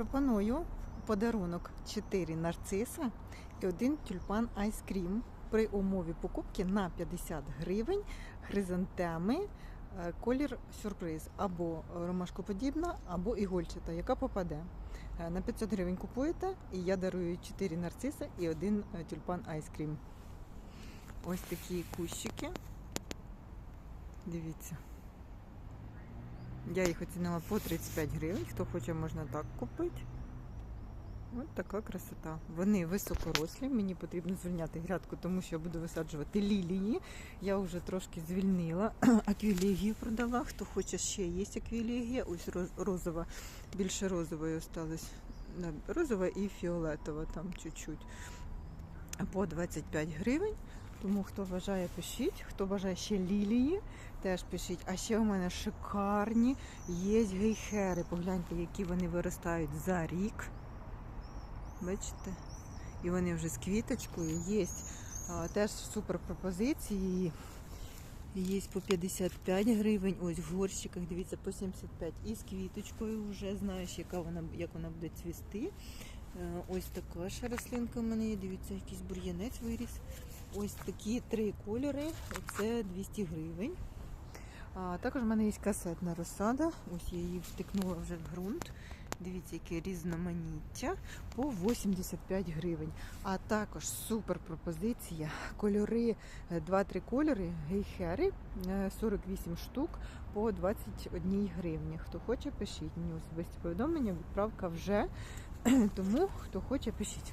Пропоную в подарунок 4 нарциса і один тюльпан айскрім при умові покупки на 50 гривень хризантеми, е, колір сюрприз або ромашкоподібна, або ігольчата, яка попаде. Е, На 500 гривень купуєте, і я дарую 4 нарциса і один е, тюльпан айскрім. Ось такі кущики. Дивіться. Я їх оцінила по 35 гривень. Хто хоче, можна так купити. Ось така красота. Вони високорослі. Мені потрібно звільняти грядку, тому що я буду висаджувати лілії. Я вже трошки звільнила. Аквілегію продала. Хто хоче, ще є аквілегія. Ось розова, більше розової осталось. Розова і фіолетова там чуть-чуть. По 25 гривень. Тому хто бажає, пишіть. Хто бажає ще лілії, теж пишіть. А ще у мене шикарні є гейхери. Погляньте, які вони виростають за рік. Бачите? І вони вже з квіточкою є. Теж супер пропозиції. Є по 55 гривень. Ось в горщиках, дивіться, по 75. І з квіточкою вже знаєш, яка вона, як вона буде цвісти. Е, Ось така ще рослинка в мене є. Дивіться, якийсь бур'янець виріс. Ось такі три кольори. Це 200 гривень. А, також в мене є касетна розсада. Ось я її втикнула вже в ґрунт. Дивіться, яке різноманіття по 85 гривень. А також супер пропозиція. Кольори, е, 2-3 кольори, гейхери, е, 48 штук по 21 гривні. Хто хоче, пишіть мені особисті повідомлення, відправка вже. Тому хто хоче, пишіть.